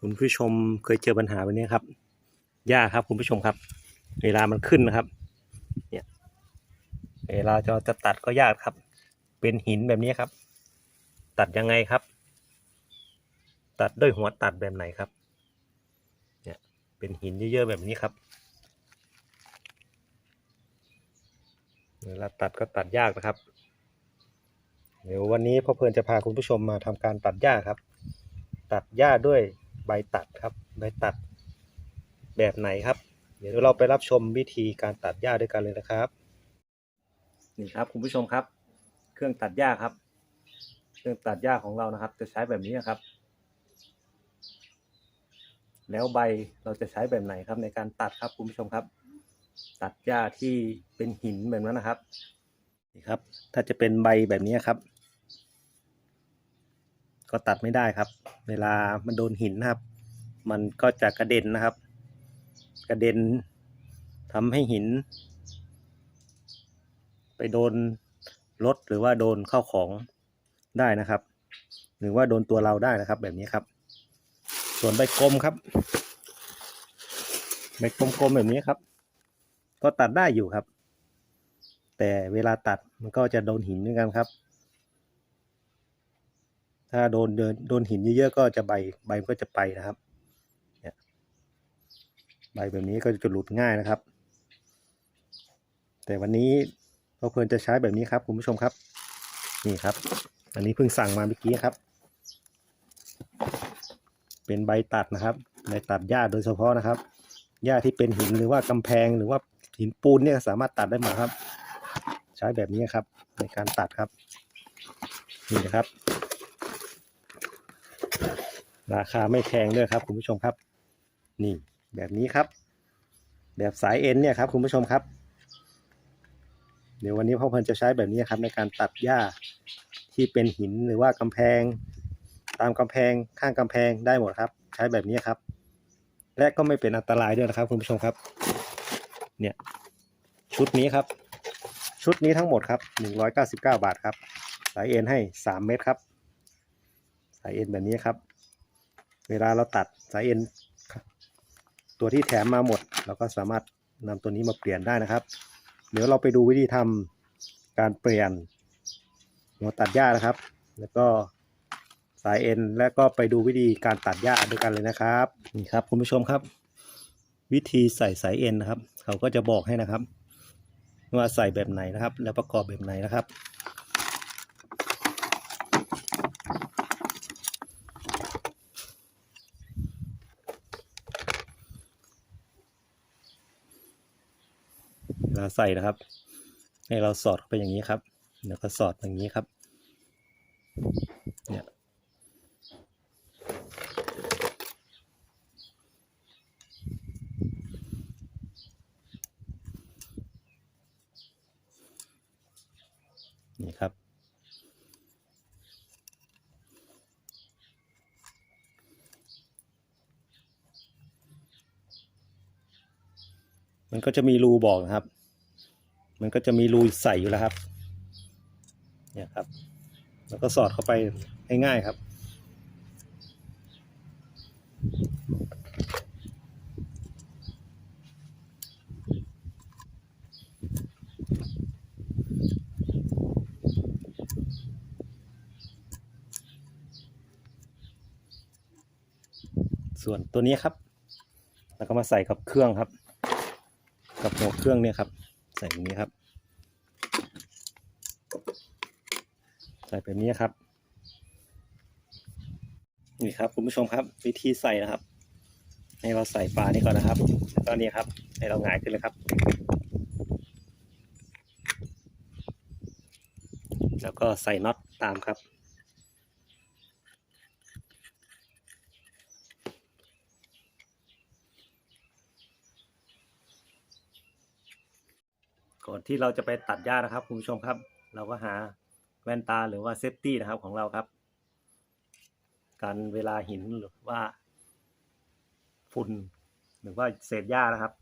คุณผู้ชมเคยเจอปัญหาแบบนี้ครับหญ้าครับคุณผู้ชมครับ เวลามันขึ้นนะครับ เนี่ย เวลาจะจะตัดก็ยากครับ เป็นหินแบบนี้ครับ ตัดยังไงครับ ตัดด้วยหัวตัดแบบไหนครับ เนี่ย เป็นหินเยอะๆแบบนี้ครับ เวลาตัดก็ตัดยากนะครับ เดี๋ยววันนี้พ่อเพลินจะพาคุณผู้ชมมาทำการตัดหญ้าครับ ตัดหญ้าด้วย ใบตัดครับ ใบตัดแบบไหนครับ เดี๋ยวเราไปรับชมวิธีการตัดหญ้าด้วยกันเลยนะครับ นี่ครับคุณผู้ชมครับ เครื่องตัดหญ้าครับ เครื่องตัดหญ้าของเรานะครับ จะใช้แบบนี้ครับ แล้วใบเราจะใช้แบบไหนครับ ในการตัดครับคุณผู้ชมครับ ตัดหญ้าที่เป็นหินแบบนั้นนะครับนี่ครับ ถ้าจะเป็นใบแบบนี้ครับ ก็ตัดไม่ได้ครับ เวลามันโดนหินนะครับ มันก็จะกระเด็นนะครับ กระเด็นทำให้หิน ไปโดนรถหรือว่าโดนเข้าของได้นะครับ หรือว่าโดนตัวเราได้นะครับ แบบนี้ครับ ส่วนใบกลมครับใบกลมๆแบบนี้ครับ ก็ตัดได้อยู่ครับ แต่เวลาตัดมันก็จะโดนหินเหมือนกันครับ ถ้าโดนเดินโดนหินเยอะๆก็จะใบใบมันก็จะไปนะครับ ใบแบบนี้ก็จะหลุดง่ายนะครับ แต่วันนี้พ่อเพลินจะใช้แบบนี้ครับคุณผู้ชมครับ นี่ครับ อันนี้เพิ่งสั่งมาเมื่อกี้ครับ เป็นใบตัดนะครับใบตัดหญ้าโดยเฉพาะนะครับหญ้าที่เป็นหินหรือว่ากำแพงหรือว่าหินปูนเนี่ยสามารถตัดได้หมดครับ ใช้แบบนี้ครับ ในการตัดครับนี่นะครับ ราคาไม่แพงด้วยครับ คุณผู้ชมครับ นี่ แบบนี้ครับ แบบสายเอ็นเนี่ยครับคุณผู้ชมครับ เดี๋ยววันนี้พ่อเพันจะใช้แบบนี้ครับ ในการตัดหญ้าที่เป็นหินหรือว่ากำแพง ตามกำแพงข้างกำแพงได้หมดครับ ใช้แบบนี้ครับ และก็ไม่เป็นอันตรายด้วยนะครับ คุณผู้ชมครับ เนี่ยชุดนี้ครับ ชุดนี้ทั้งหมดครับ199 บาทครับ สายเอ็นให้ 3 เม็ดครับ สายเอ็นแบบนี้ครับ เวลาเราตัดสายเอ็น ตัวที่แถมมาหมด เราก็สามารถนำตัวนี้มาเปลี่ยนได้นะครับ เดี๋ยวเราไปดูวิธีทำการเปลี่ยนหัวตัดหญ้านะครับ แล้วก็สายเอ็นแล้วก็ไปดูวิธีการตัดหญ้าด้วยกันเลยนะครับนี่ครับคุณผู้ชมครับ วิธีใส่สายเอ็นนะครับ เขาก็จะบอกให้นะครับ ว่าใส่แบบไหนนะครับ แล้วประกอบแบบไหนนะครับ ลาใส่นะครับ ให้เราสอดไปอย่างนี้ครับแล้วก็สอดอย่างนี้ครับ เนี่ยนี่ครับมันก็จะมีรูบอกนะครับ มันก็จะมีรูใส่อยู่แล้วครับ เนี่ยครับ แล้วก็สอดเข้าไปง่ายๆครับ ส่วนตัวนี้ครับ แล้วก็มาใส่กับเครื่องครับ กับหัวเครื่องเนี่ยครับ ใส่อย่างนี้ครับ ใส่แบบนี้ครับ นี่ครับคุณผู้ชมครับ วิธีใส่นะครับ ให้เราใส่ฝานี้ก่อนนะครับแล้วก็นี่ครับ ให้เราหงายขึ้นเลยครับ แล้วก็ใส่น็อตตามครับ ก่อนที่เราจะไปตัดหญ้านะครับคุณผู้ชมครับ เราก็หาแว่นตาหรือว่าเซฟตี้นะครับของเราครับ การเวลาหินหรือว่าฝุ่นหรือว่าเศษหญ้านะครับ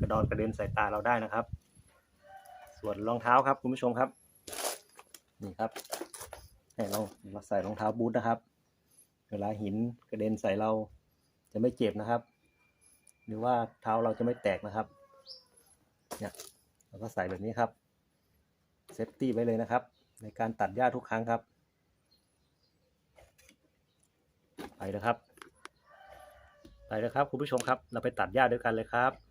กระดอนกระเด็นใส่ตาเราได้นะครับ ส่วนรองเท้าครับคุณผู้ชมครับนี่ครับให้เรามาใส่รองเท้าบูทนะครับ เวลาหินกระเด็นใส่เราจะไม่เจ็บนะครับ หรือว่าเท้าเราจะไม่แตกนะครับเนี่ย แล้วก็ใส่แบบนี้ครับเซฟตี้ไว้เลยนะครับ ในการตัดหญ้าทุกครั้งครับ ไปแล้วครับ ไปแล้วครับ คุณผู้ชมครับ เราไปตัดหญ้าด้วยกันเลยครับ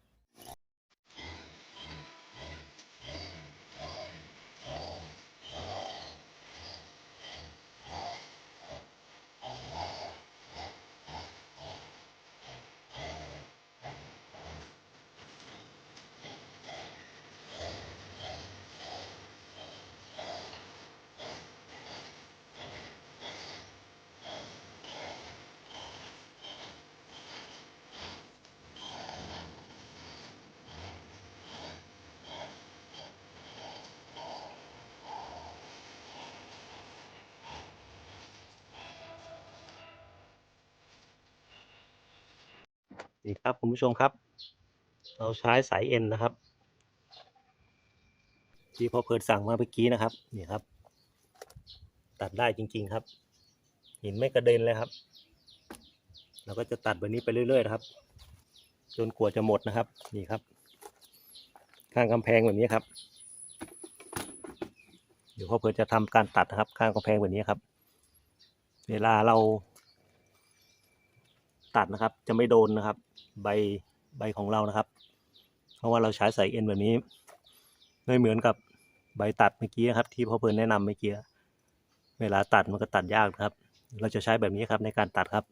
นี่ครับคุณผู้ชมครับ เราใช้สายเอ็นนะครับ ที่พอเพิดสั่งมาเมื่อกี้นะครับนี่ครับ ตัดได้จริง ๆครับ หินไม่กระเด็นเลยครับ เราก็จะตัดแบบนี้ไปเรื่อยๆนะครับ จนกว่าจะหมดนะครับนี่ครับ ข้างกำแพงแบบนี้ครับ เดี๋ยวพ่อเพิดจะทำการตัดนะครับ ข้างกำแพงแบบนี้ครับ เวลาเรา ตัดนะครับ จะไม่โดนนะครับ ใบใบของเรานะครับ เพราะว่าเราใช้สายเอ็นแบบนี้ ไม่เหมือนกับใบตัดเมื่อกี้ครับ ที่พ่อเพลินแนะนำเมื่อกี้เวลาตัดมันก็ตัดยากนะครับ เราจะใช้แบบนี้ครับในการตัดครับ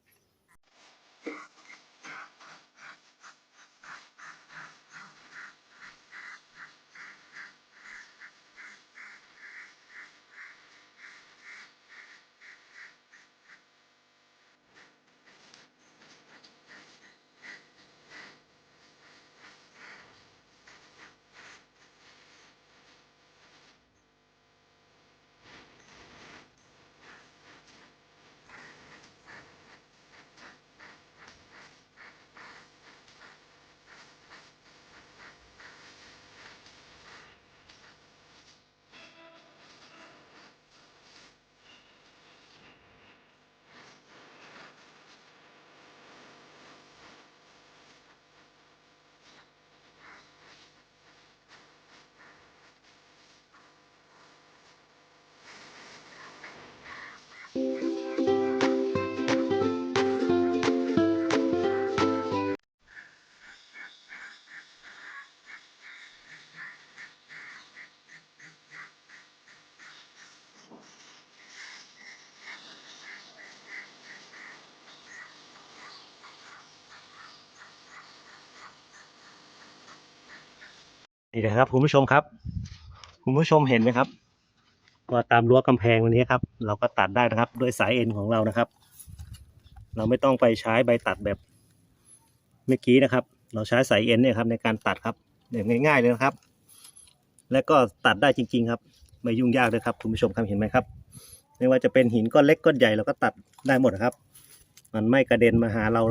นี่นะครับคุณผู้ชมครับ คุณผู้ชมเห็นไหมครับว่าตามรั้วกำแพงวันนี้ครับ เราก็ตัดได้นะครับด้วยสายเอ็นของเรานะครับ เราไม่ต้องไปใช้ใบตัดแบบเมื่อกี้นะครับ เราใช้สายเอ็นเนี่ยครับในการตัดครับแบบง่าย ๆเลยนะครับ และก็ตัดได้จริง ๆ ครับ ไม่ยุ่งยากเลยครับคุณผู้ชมครับเห็นไหมครับ ไม่ว่าจะเป็นหินก้อนเล็กก้อนใหญ่เราก็ตัดได้หมดนะครับ มันไม่กระเด็นมาหาเรา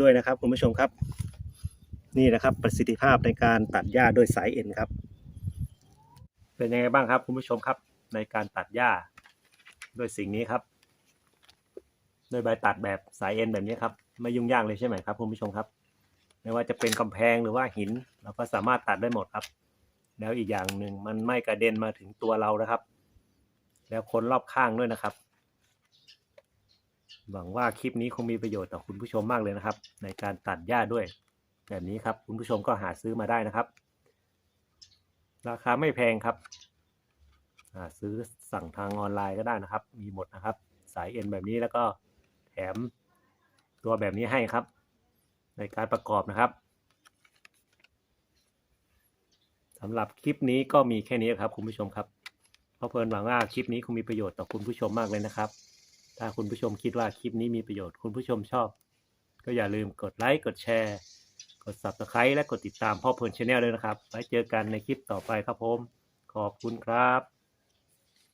ด้วยนะครับ คุณผู้ชมครับ นี่นะครับประสิทธิภาพในการตัดหญ้าด้วยสายเอ็นครับ เป็นยังไงบ้างครับคุณผู้ชมครับ ในการตัดหญ้าด้วยสิ่งนี้ครับด้วยใบตัดแบบสายเอ็นแบบนี้ครับไม่ยุ่งยากเลยใช่ไหมครับคุณผู้ชมครับ ไม่ว่าจะเป็นกำแพงหรือว่าหิน เราก็สามารถตัดได้หมดครับ แล้วอีกอย่างหนึ่งมันไม่กระเด็นมาถึงตัวเรานะครับ แล้วคนรอบข้างด้วยนะครับ หวังว่าคลิปนี้คงมีประโยชน์ต่อคุณผู้ชมมากเลยนะครับ ในการตัดหญ้าด้วย แบบนี้ครับ คุณผู้ชมก็หาซื้อมาได้นะครับ ราคาไม่แพงครับหาซื้อสั่งทางออนไลน์ก็ได้นะครับ มีหมดนะครับ สายเอ็นแบบนี้แล้วก็แถมตัวแบบนี้ให้ครับ ในการประกอบนะครับสำหรับคลิปนี้ก็มีแค่นี้ครับคุณผู้ชมครับเพราะเพลินหวังว่าคลิปนี้คงมีประโยชน์ต่อคุณผู้ชมมากเลยนะครับ ถ้าคุณผู้ชมคิดว่าคลิปนี้มีประโยชน์คุณผู้ชมชอบ ก็อย่าลืมกดไลค์กดแชร์ ด subscribe และกดติดตามพ่อเพลินชาแนลด้วยนะครับ ไว้เจอกันในคลิปต่อไปครับผม ขอบคุณครับ